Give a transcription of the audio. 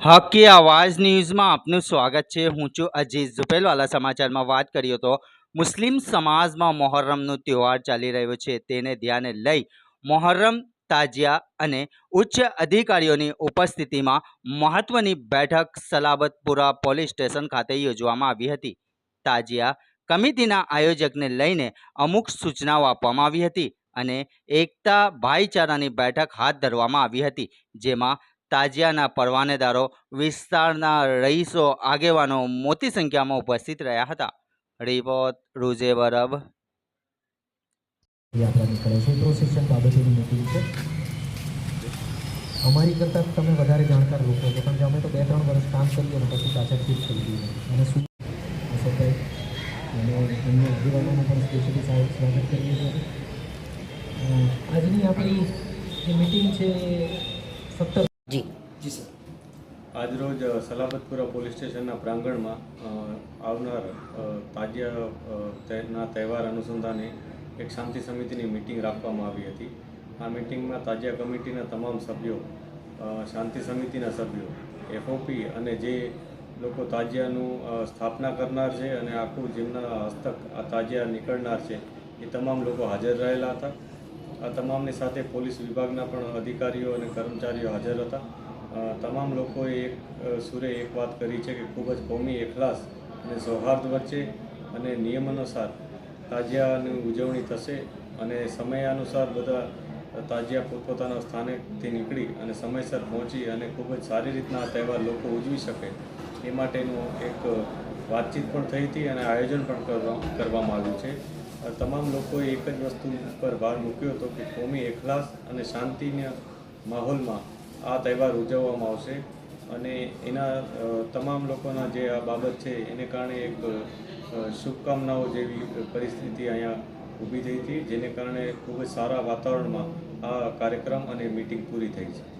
હકી આવાજ ન્યૂઝમાં આપનું સ્વાગત છે. હું છું અજીત ઝુપેલવાલા સમાચારમાં વાત કરીએ તો મુસ્લિમ સમાજમાં મોહર્રમનો તહેવાર ચાલી રહ્યો છે. તેને ધ્યાને લઈ મોહર્રમ તાજિયા અને ઉચ્ચ અધિકારીઓની ઉપસ્થિતિમાં મહત્વની બેઠક સલાબતપુરા પોલીસ સ્ટેશન ખાતે યોજવામાં આવી હતી. તાજિયા કમિટીના આયોજકને લઈને અમુક સૂચનાઓ આપવામાં આવી હતી અને એકતા ભાઈચારાની બેઠક હાથ ધરવામાં આવી હતી, જેમાં તાજિયાના પરવાનેદારો વિસ્તારના રહીશો આગેવાનો મોટી સંખ્યામાં ઉપસ્થિત રહ્યા હતા. રિપોર્ટ રૂઝે બરબ. અમારી કરતાં તમે વધારે જાણકાર લોકો છો. કારણ અમે તો બે, ત્રણ વર્ષ કામ કરીએ અને પછી પાછા શિફ્ટ થઈ જઈએ. અને શું અને એમને આગેવાનોનું પણ સ્પેશિયલી સાહેબ સ્વાગત કરીએ છીએ. આજની આપણી જે મિટિંગ છે સત્તર જી. જી સર. આજરોજ અ, સલાબતપુરા પોલીસ સ્ટેશનના પ્રાંગણમાં આવનાર તાજિયાના તહેવાર અનુસંધાને એક શાંતિ સમિતિની મિટિંગ રાખવામાં આવી હતી. આ મિટિંગમાં તાજિયા કમિટીના તમામ સભ્યો શાંતિ સમિતિના સભ્યો એફઓપી અને જે લોકો તાજિયાનું સ્થાપના કરનાર છે અને આખું જેમના હસ્તક આ તાજિયા નીકળનાર છે એ તમામ લોકો હાજર રહેલા હતા. આ તમામની સાથે પોલીસ વિભાગના પણ અધિકારીઓ અને કર્મચારીઓ હાજર હતા. તમામ લોકોએ એક સુરે એક વાત કરી છે કે ખૂબ જ કોમી એખલાસ અને સૌહાર્દ વચ્ચે અને નિયમાનુસાર તાજિયાની ઉજવણી થશે અને સમયાનુસાર બધા તાજિયા પોતપોતાના સ્થાનેથી નીકળી અને સમયસર પહોંચી અને ખૂબ જ સારી રીતના તહેવાર લોકો ઉજવી શકે એ માટેનું એક વાતચીત પણ થઈ હતી અને આયોજન પણ કરવા, કરવામાં આવ્યું છે. તમામ લોકોએ એક જ વસ્તુ પર ભાર મૂક્યો હતો કે કોમી એખલાસ અને શાંતિના માહોલમાં આ તહેવાર ઉજવવામાં આવશે અને એના તમામ લોકોના જે આ બાબત છે એને કારણે એક શુભકામનાઓ જેવી પરિસ્થિતિ અહીંયા ઊભી થઈ હતી, જેને કારણે ખૂબ જ સારા વાતાવરણમાં આ કાર્યક્રમ અને મિટિંગ પૂરી થઈ છે.